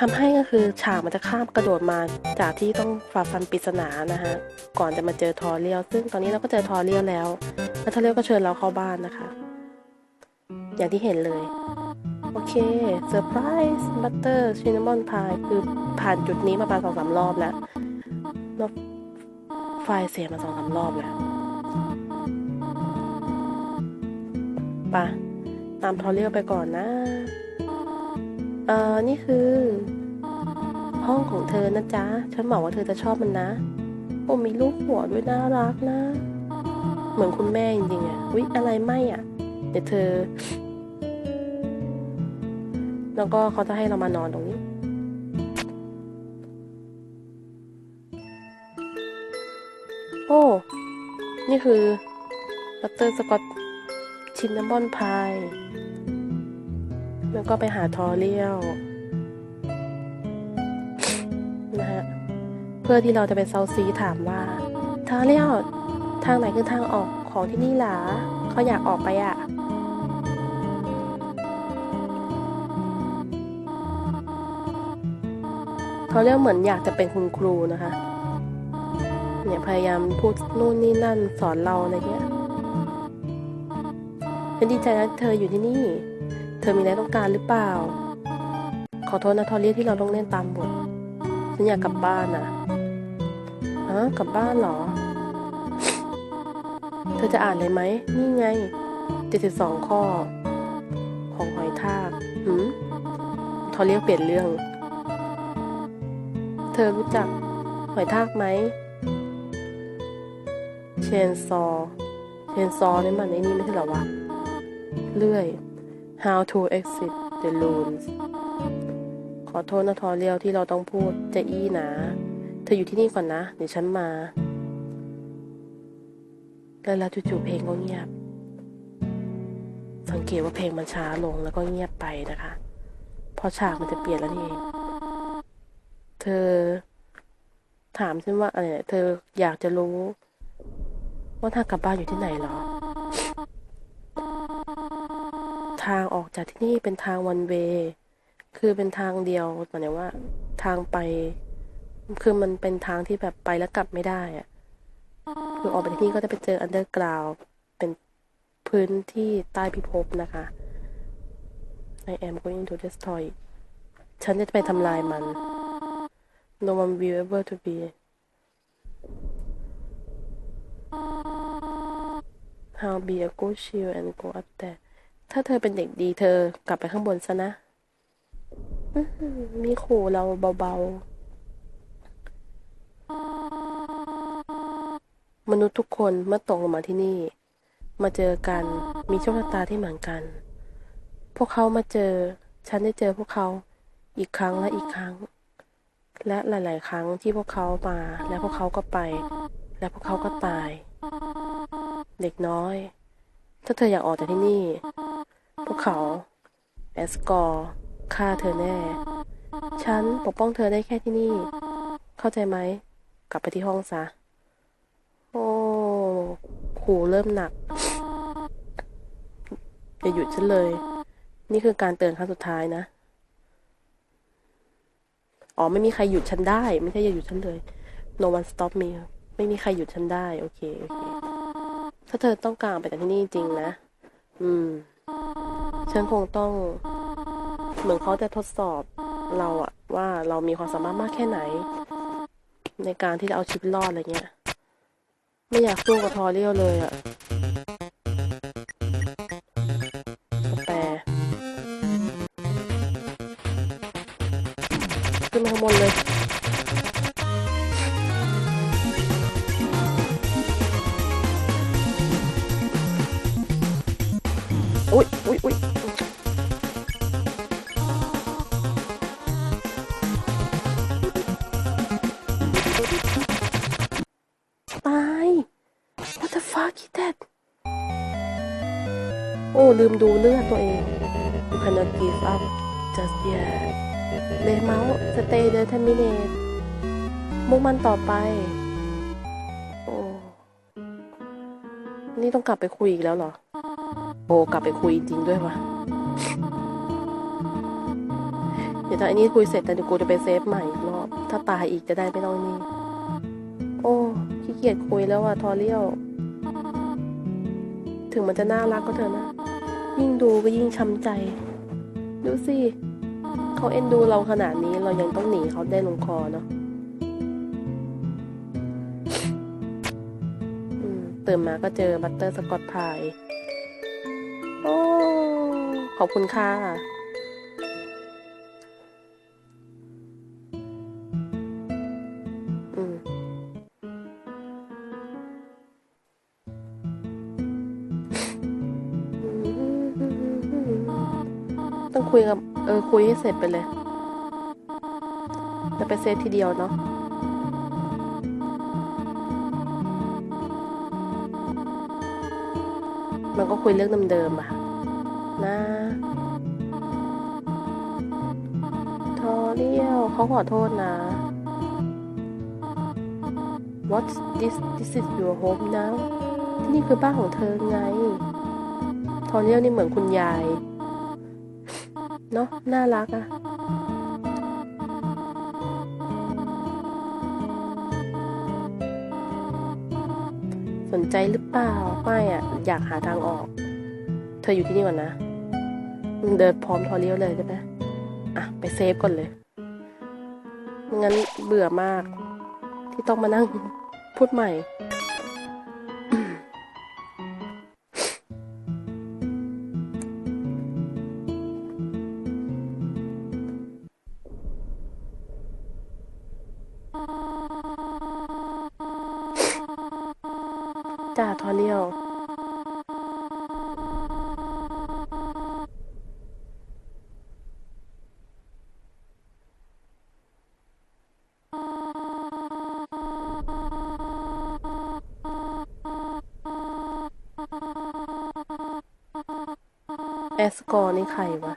ทำให้ก็คือฉากมันจะข้ามกระโดดมาจากที่ต้องฝ่าฟันปริศนานะฮะก่อนจะมาเจอทอเรียลซึ่งตอนนี้เราก็เจอทอเรียลแล้วแล้วทอเรียลก็เชิญเราเข้าบ้านนะคะ อย่างที่เห็นเลยโอเคเซอร์ไพรส์บัตเตอร์ชินนามอนพายคือผ่านจุดนี้มาประมาณสองสามรอบแล้วแล้วไฟเสียมาสองสามรอบแล้วปะตามทอเรียลไปก่อนนะ เอ่อ นี่คือ ห้องของเธอนะจ๊ะ ฉันบอกว่าเธอจะชอบมันนะโอ้มีรูปหัวด้วยน่ารักนะ เหมือนคุณแม่จริงๆอะวิอะไรไม่อะ เดี๋ยวเธอ แล้วก็เขาจะให้เรามานอนตรงนี้โอ้ นี่คือบัตเตอร์สกอตชินนามบอนพาย แล้วก็ไปหาทอเรียล เพื่อที่เราจะไปเซาซีถามว่าทอเรียลทางไหนคือทางออกของที่นี่หรอเขาอยากออกไปอะ่ะเขาเรียกเหมือนอยากจะเป็นคุณครูนะคะ เนี่ยพยายามพูดนู่นนี่นั่นสอนเราอะไรเงี้ยฉันดีใจนะเธออยู่ที่นี่ เธอมีอะไรต้องการหรือเปล่า ขอโทษนะทอเรียที่เราต้องเล่นตามบท ฉันอยากกลับบ้านอะ ฮะกลับบ้านเหรอ เธอจะอ่านเลยไหม นี่ไง 72 ข้อ ของหอยทากหืมทอเรียกเปลี่ยนเรื่อง เธอรู้จักหอยทากไหม เชนซอ เชนซอนี่มันไอ้นี่ไม่ใช่หรอวะ เลื่อย how to exit the ruins ขอโทษนะทอเรียวที่เราต้องพูดจะอี้นะ เธออยู่ที่นี่ก่อนนะ เดี๋ยวฉันมา แล้วจู่ๆเพลงก็เงียบ สังเกตว่าเพลงมันช้าลงแล้วก็เงียบไปนะคะเพราะฉากมันจะเปลี่ยนแล้วนี่เอง เธอถามฉันว่าอะไรเนี่ยเธออยากจะรู้ ว่าทางกลับบ้านอยู่ที่ไหนเหรอ ทางออกจากที่นี่เป็นทางวันเว คือเป็นทางเดียวหมายว่า ทางไป คือมันเป็นทางที่แบบไปแล้วกลับไม่ได้อะคือออกไปที่นี่ก็จะไปเจออันเดอร์กราวเป็นพื้นที่ใต้พิภพนะคะ I am going to destroy it ฉันจะไปทำลายมัน no one will ever to be how be a good shield and go up there ถ้าเธอเป็นเด็กดีเธอกลับไปข้างบนซะนะอื้อหือมีขู่เราเบา ๆ มนุษย์ทุกคนเมื่อตกลงมาที่นี่ มาเจอกันมีโชคชะตาที่เหมือนกัน พวกเขามาเจอ ฉันได้เจอพวกเขาอีกครั้งและอีกครั้ง และหลาย ๆ ครั้งที่พวกเขามา และพวกเขาก็ไป และพวกเขาก็ตาย เด็กน้อย ถ้าเธออยากออกจากที่นี่ พวกเขาแอสกอร์ฆ่าเธอแน่ ฉันปกป้องเธอได้แค่ที่นี่ เข้าใจไหม กลับไปที่ห้องซะ โอ้ขู่เริ่มหนักอย่าหยุดฉันเลย นี่คือการเตือนครั้งสุดท้ายนะ อ๋อ ไม่มีใครหยุดฉันได้ ไม่ใช่อย่าหยุดฉันเลย no one stop me ไม่มีใครหยุดฉันได้ โอเค โอเค ถ้าเธอต้องการไปจากที่นี่จริงนะ อืม ฉันคงต้อง เหมือนเขาจะทดสอบเราอะว่าเรามีความสามารถมากแค่ไหน ในการที่จะเอาชีวิตรอดอะไรเงี้ย ไม่อยากสู้กับทอเรียวเลยอะแต่ขึ้นมาข้างบนเลย ตาย What the fuck is that โอ้ ลืมดูเลือดตัวเอง You cannot give up just yet เลยเมาส์ stay determined มุ่งมันต่อไป โอ้ นี่ต้องกลับไปคุยอีกแล้วเหรอ โอ้ กลับไปคุยจริงด้วยวะเดี๋ยวตอนนี้คุยเสร็จแต่เดี๋ยวกูจะไปเซฟใหม่อีกรอบ ถ้าตายอีกจะได้ไม่ต้องนี่ โอ้ขี้เกียจคุยแล้วอะทอเรียว ถึงมันจะน่ารักก็เถอะนะ ยิ่งดูก็ยิ่งช้ำใจ ดูสิเขาเอ็นดูเราขนาดนี้เรายังต้องหนีเขาได้ลงคอเนาะตื่นมาก็เจอบัตเตอร์สกอตพาย โอ้ ขอบคุณค่ะ คุยกับเออคุยให้เสร็จไปเลยจะไปเซตทีเดียวเนาะมันก็คุยเรื่องเดิมๆอะนะทอเรียวเขาขอโทษนะ What this this is your home now ที่นี่คือบ้านของเธอไง ทอเรียวนี่เหมือนคุณยาย เนาะน่ารักอะสนใจหรือเปล่าไม่อะอยากหาทางออก เธออยู่ที่นี่ก่อนนะมึงเดินพร้อมทอเรียวเลยได้ไหมอะ ไปเซฟก่อนเลยงั้นเบื่อมาก ที่ต้องมานั่งพูดใหม่ แอสกอร์นี่ใครวะ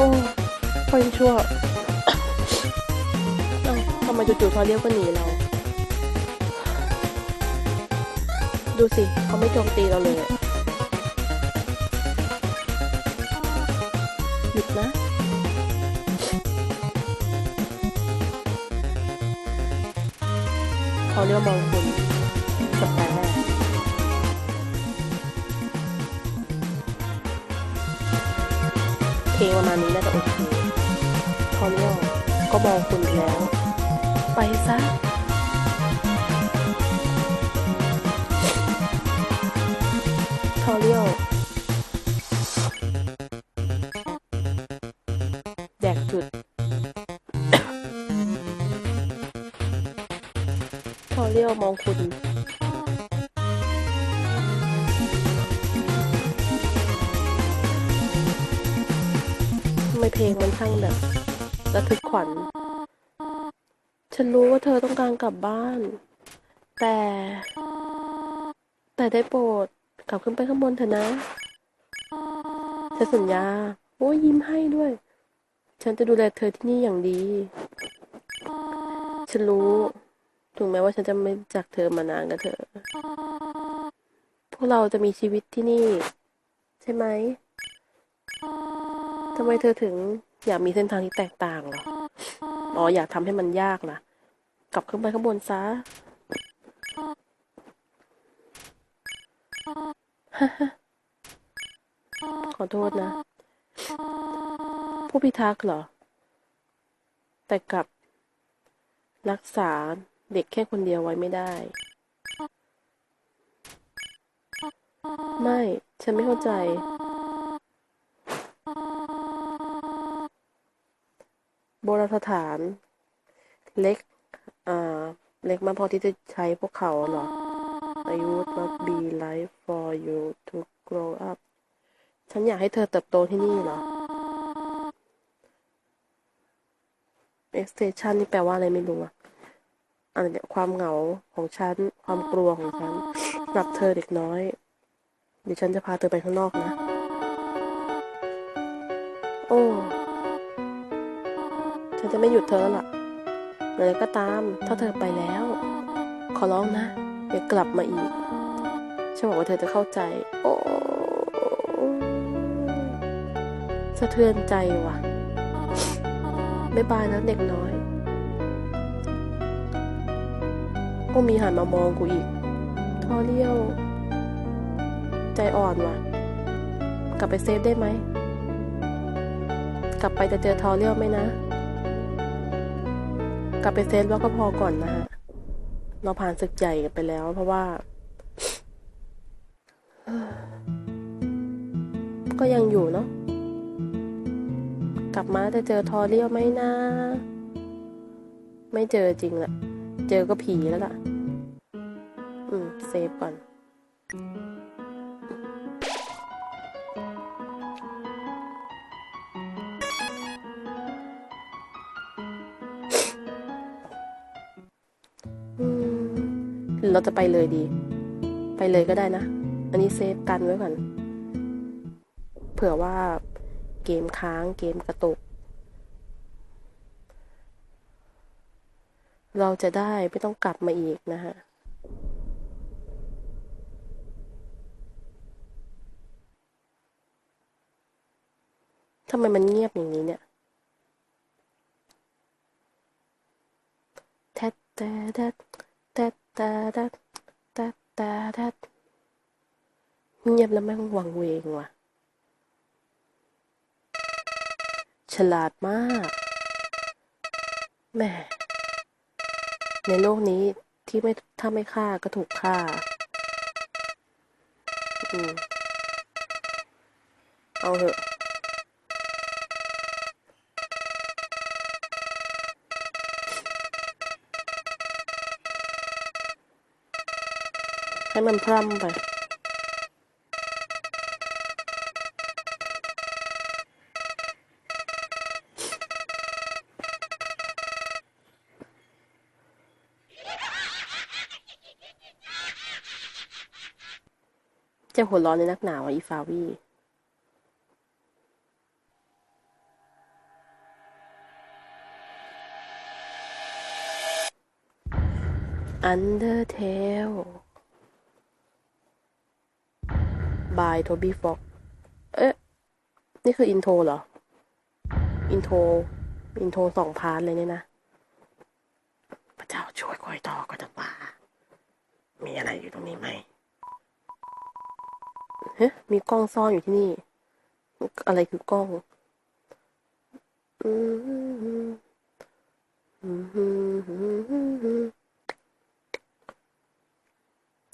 อ้ค่อยชั่วทำไมจู่ๆพอเลี้ยวก็หนีเรา ดูสิ เขาไม่โจมตีเราเลย หยุดนะเขาเรียกว่ามองคุณ ลงประมาณนี้น่าจะโอเคเขาเรียกก็มองคุณแล้ว ไปซะทอเรียวแดกจุดทอเรียวมองคุณ งมันช่างแบบระทึกขวัญ ฉันรู้ว่าเธอต้องการกลับบ้าน แต่ แต่ได้โปรดกลับขึ้นไปข้างบนเถอะนะฉันสัญญา โอ้ยิ้มให้ด้วย ฉันจะดูแลเธอที่นี่อย่างดี ฉันรู้ ถึงแม้ว่าฉันจะไม่จากเธอมานานก็เถอะ พวกเราจะมีชีวิตที่นี่ ใช่ไหมำไมเธอถึงอยากมีเส้นทางที่แตกต่างเหรออ๋ออยากทำให้มันยากล่ะ กลับขึ้นไปข้างบนซะขอโทษนะ ผู้พิทักษ์เหรอ แต่กลับ รักษาเด็กแค่คนเดียวไว้ไม่ได้ ไม่ ฉันไม่เข้าใจ โบ ราณสถาน เล็ก อ่า เล็กมากพอที่จะใช้พวกเขาเหรอ I would not be life for you to grow up ฉันอยากให้เธอเติบโตที่นี่เหรอ extension นี่แปลว่าอะไรไม่รู้อะอะไรเนี่ยความเหงาของฉัน ความกลัวของฉันหรับเธอเด็กน้อย เดี๋ยวฉันจะพาเธอไปข้างนอกนะ โอ้ ฉันจะไม่หยุดเธอแล้วล่ะอะไรก็ตาม ถ้าเธอไปแล้ว ขอร้องนะ อย่ากลับมาอีกฉันบอกว่าเธอจะเข้าใจ โอ้สะเทือนใจว่ะบ๊ายบายนะเด็กน้อยก็มีหันมามองกูอีกทอเลี้ยว ใจอ่อนว่ะ กลับไปเซฟได้ไหม กลับไปจะเจอทอเลี้ยวไหมนะ กลับไปเซฟแล้วก็พอก่อนนะฮะ เราผ่านศึกใหญ่กันไปแล้วเพราะว่า ก็ยังอยู่เนาะ กลับมาจะเจอทอเรียวไหมนะ ไม่เจอจริงแหละ เจอก็ผีแล้วล่ะ อืม เซฟก่อน เราจะไปเลยดี ไปเลยก็ได้นะ อันนี้เซฟกันไว้ก่อน เผื่อว่าเกมค้างเกมกระตุก เราจะได้ไม่ต้องกลับมาอีกนะฮะทำไมมันเงียบอย่างนี้เนี่ยแทดแทด แทดแทดแทดแทดแทดแทดแทดเงียบแล้วแม่งวังเวงว่ะ ฉลาดมากแม่ในโลกนี้ที่ไม่ถ้าไม่ฆ่าก็ถูกฆ่า อืมเอาเถอะ ให้มันพร่ำไปจะหัวร้อนในนักหนาวอีฟาวี่ Undertale by Toby Fox เอ๊ะ นี่คืออินโทรเหรอ อินโทร อินโทรสองพาร์ทเลยเนี่ยนะ พระเจ้าช่วยคอยต่อก็จะป่า มีอะไรอยู่ตรงนี้ไหมเฮ้ยมีกล้องซ่อนอยู่ที่นี่ อะไรคือกล้อง อืม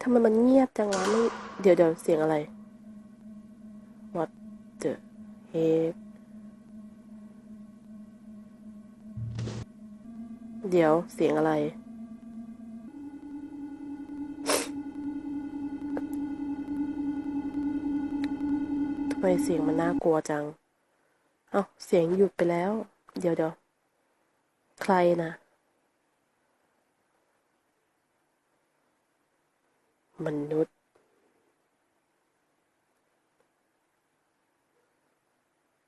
ทำไมมันเงียบจังวะไม่ เดี๋ยวเดี๋ยวเสียงอะไร เดี๋ยวเสียงอะไร ทำไมเสียงมันน่ากลัวจัง เอาเสียงหยุดไปแล้ว เดี๋ยวเดี๋ยวใครนะมนุษย์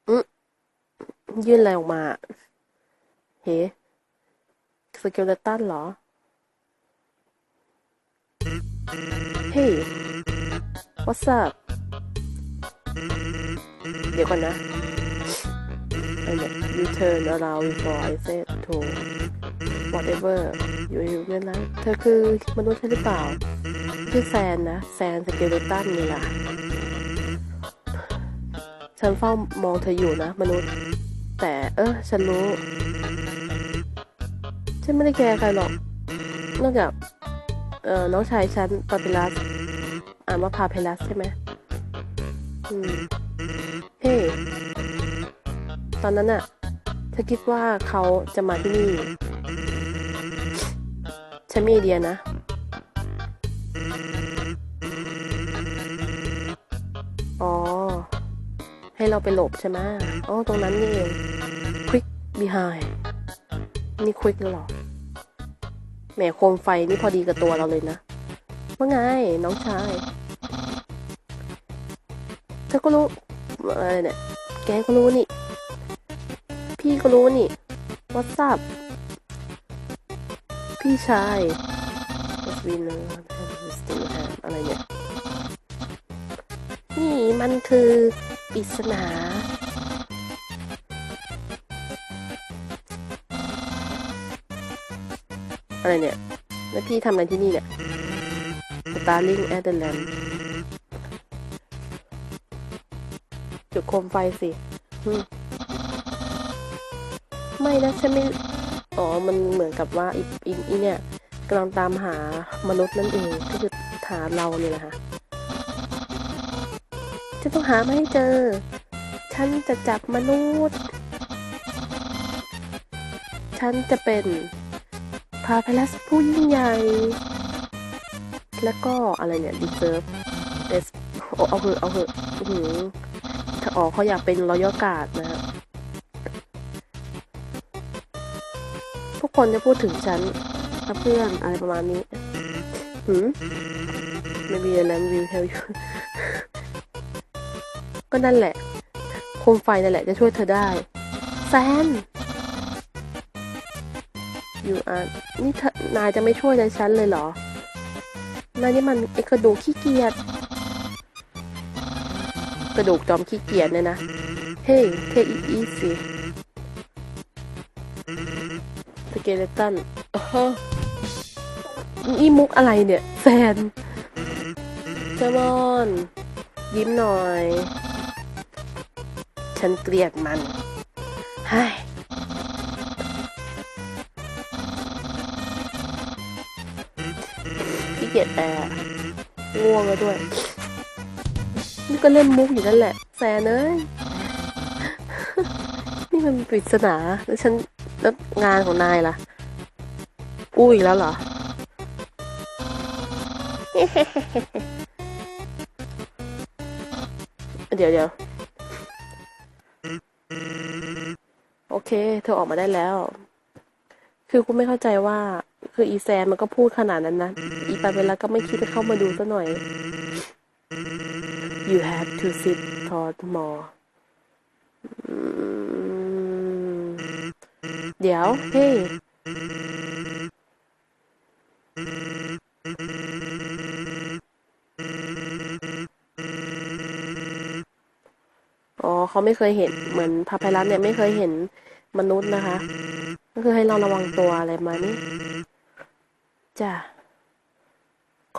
อืม ยื่นอะไรออกมา เฮ้สเกเลตันเหรอ เฮ้ what's up เดี๋ยวก่อนนะอันเนี้ย you turn around for I said to whatever you you นั่นนะเธอคือมนุษย์ใช่หรือเปล่า ชื่อแซนนะ แซนสเกเลตันนี่ล่ะ ฉันเฝ้ามองเธออยู่นะ มนุษย์ แต่ เออ ฉันรู้ ฉันไม่ได้แคร์ใครหรอก นอกจาก เออน้องชายฉันปาปิลัส อ่านว่าพาเพลัสใช่ไหมอืมเฮ้ตอนนั้นอะเธอคิดว่าเขาจะมาที่นี่ ฉันมีไอเดียนะ เราไปหลบใช่ไหมอ๋อตรงนั้นนี่เอง quick behind นี่ quick หรอแหมโคมไฟนี่พอดีกับตัวเราเลยนะ ว่าไง น้องชายเธอก็รู้อะไรเนี่ย แกก็รู้นี่ พี่ก็รู้นี่วั s ั p พี่ชาย What we know still have อะไรเนี่ย นี่มันคือ ปริศนาอะไรเนี่ย แล้วพี่ทำอะไรที่นี่เนี่ย Starling at the Lamp จุดโคมไฟสิ ไม่นะฉันไม่ อ๋อ มันเหมือนกับว่าอีอีอีเนี่ยกำลังตามหามนุษย์นั่นเอง ก็คือหาเราเนี่ยแหละคะ ฉันต้องหามาให้เจอ ฉันจะจับมนุษย์ ฉันจะเป็นพาพลัสผู้ยิ่งใหญ่ แล้วก็อะไรเนี่ย deserve des เอาเอาเหอะเอาเหอะอื้อหือถ้าออกเขาอยากเป็นรอยกาดนะครับทุกคนจะพูดถึงฉันนะเพื่อนอะไรประมาณนี้หืม maybe a lamp will help you ก็ นั่นแหละ โคมไฟนั่นแหละจะช่วยเธอได้ แซน อยู่อะนี่เธอนายจะไม่ช่วยในฉันเลยเหรอ นายนี่มันไอกระดูกขี้เกียจ กระดูกจอมขี้เกียจเนี่ยนะ เฮ้ยเทอีอีสิสเกเลตันอ๋ออีมุกอะไรเนี่ย แซนเจมอน ยิ้มหน่อย ฉันเกลียดมันไฮ้ขี้เกียจแปลง่วงแล้วด้วย นี่ก็เล่นมุกอยู่นั่นแหละแซนเอ้ย นี่มันปริศนาแล้วฉันแล้วงานของนายล่ะอู้อีกแล้วเหรอ เดี๋ยวเดี๋ยว เค เธอออกมาได้แล้ว คือกูไม่เข้าใจว่า คืออีแซมมันก็พูดขนาดนั้นนะ อีปาเวลาก็ไม่คิดจะเข้ามาดูซะหน่อย you have to sit t o more เดี๋ยว เฮ้ยอ๋อเขาไม่เคยเห็นเหมือนพาไพรัสเนี่ยไม่เคยเห็น มนุษย์นะคะ ก็คือให้เราระวังตัวอะไรมานี่จ้ะ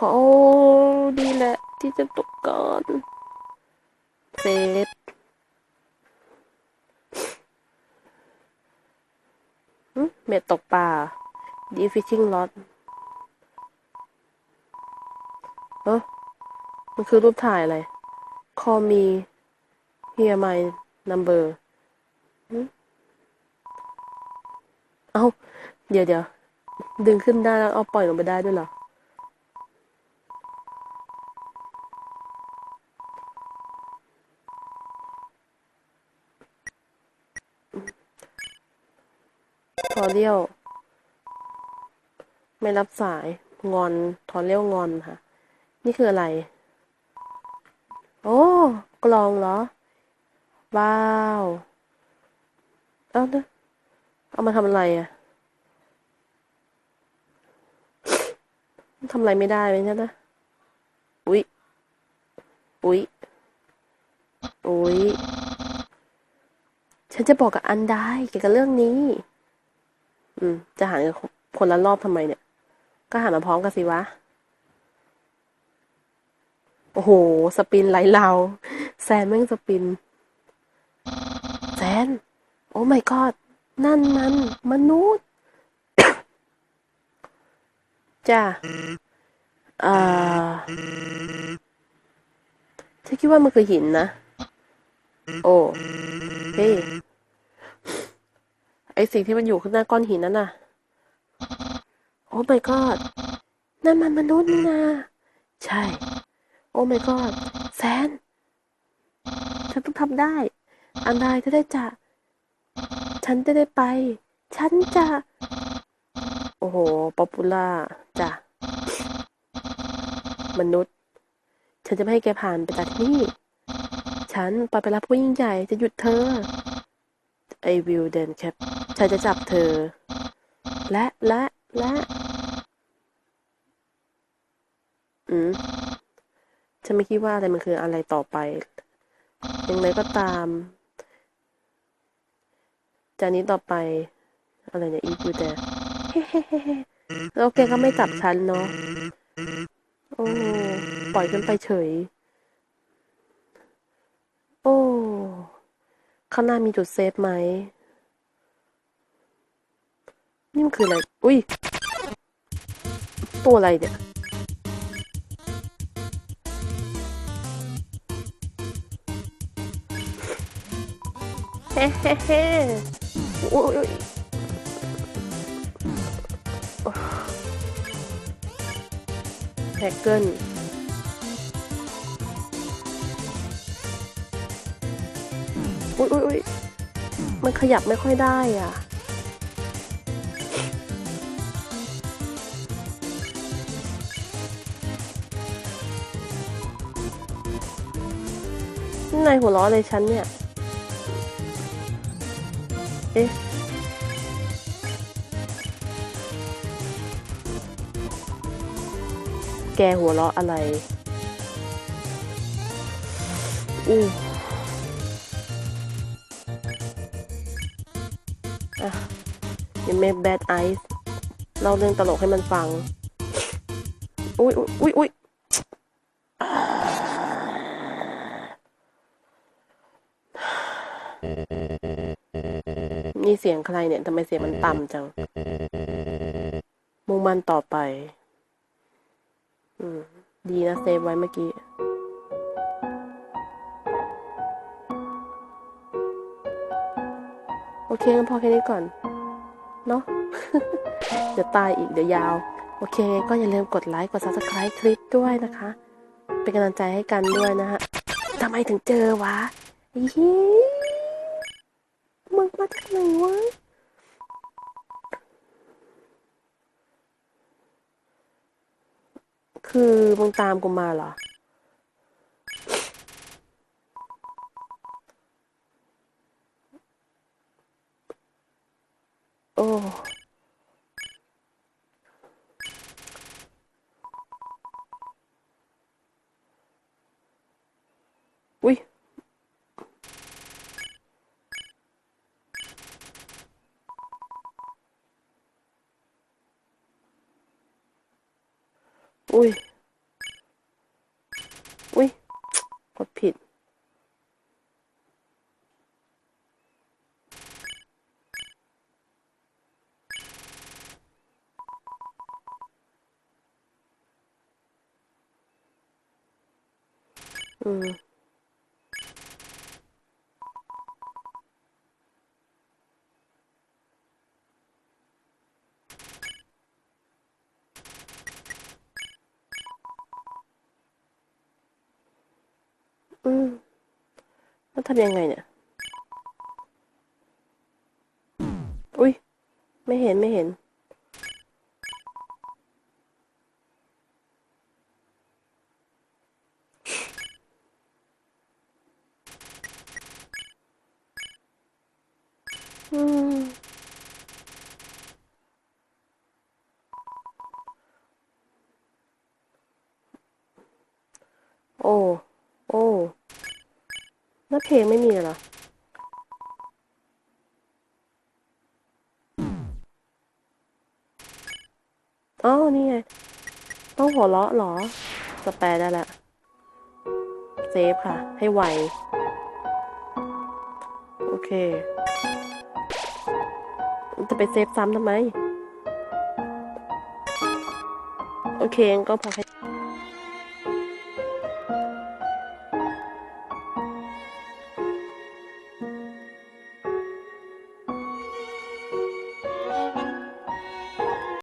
ขอดีแหละที่จะตกก่อนเซฟหึเม็ดตกปลาดีฟิชชิ่งล็อตเออมันคือรูปถ่ายอะไร call me here my number หึ เอ้า เดี๋ยวเดี๋ยวดึงขึ้นได้แล้วเอาปล่อยลงไปได้ด้วยเหรอ ทอเรียว ไม่รับสาย งอน ทอเรียวงอนค่ะ นี่คืออะไร โอ้ กลองเหรอ ว้าว เอาเนอะ เอามาทำอะไรอะทำอะไรไม่ได้ไหมนี่ยนะอุ๊ย อุ๊ย อุ๊ย ฉันจะบอกกับอันได้เกี่ยวกับเรื่องนี้ อืม จะหารกันคนละรอบทำไมเนี่ย ก็หารมาพร้อมกันสิวะ โอ้โห สปินไหลเราแซนแม่งสปิน แซน โอ้ my god นั่นมันมนุษย์ จ้าอ่าฉันคิดว่ามันคือหินนะ โอ้เฮ้ยไอสิ่งที่มันอยู่ข้างหน้าก้อนหินนั่นน่ะ โอ้ my god นั่นมันมนุษย์นี่นาใช่ โอ้ my god แซนฉันต้องทำได้ อันใดจะได้จะ ฉันจะได้ไป ฉันจะ โอ้โห ป๊อปปูล่าจ้ะ มนุษย์ ฉันจะไม่ให้แกผ่านไปจากที่นี่ ฉันไปไปรับผู้ยิ่งใหญ่จะหยุดเธอไอวิลเดนแคปฉันจะจับเธอ และและและอืมฉันไม่คิดว่าอะไรมันคืออะไรต่อไปอย่างไรก็ตาม จากนี้ต่อไป อะไรเนี่ยอีกูแต่เฮ้เฮ้เฮ้เฮ้แล้วแกก็ไม่จับฉันเนาะโอ้ปล่อยกันไปเฉย โอ้ข้างหน้ามีจุดเซฟไหมนี่มันคืออะไร อุ้ย ตัวอะไรเนี่ย เฮ้เฮ้เฮ้ อุ๊ยอุ๊ยอุ๊ยแฮกเกิลอุ๊ยอุ๊ยอุ๊ยมันขยับไม่ค่อยได้อะ นายหัวล้อเลยฉันเนี่ย เอ๊ะแกหัวเราะอะไร อู้อะยังไม่แบดไอซ์เล่าเรื่องตลกให้มันฟัง อุ้ยอุ้ยอุ้ย นี่เสียงใครเนี่ยทำไมเสียงมันต่ำจัง มุ่งมันต่อไป อืม ดีนะเซฟไว้เมื่อกี้โอเคงั้นพอแค่นี้ก่อน เนาะเดี๋ยวตายอีกเดี๋ยวยาว โอเค ก็อย่าลืมกดไลค์กด subscribe คลิปด้วยนะคะ เป็นกำลังใจให้กันด้วยนะฮะทำไมถึงเจอวะอีมึง จากไหนวะคือมึงตามกูมาเหรอ โอ้ อุ้ย อุ้ย อุ้ย กดผิด อืม ทำยังไงเนี่ย อุ้ย ไม่เห็นไม่เห็น อืม โอ้ โอ้แล้ว เพลงไม่มีเหรออ๋อนี่ไง ต้องหัวเราะเหรอ สแปลได้แล้วเซฟค่ะ ให้ไว โอเค จะไปเซฟซ้ำทำไม โอเคงก็พอแค่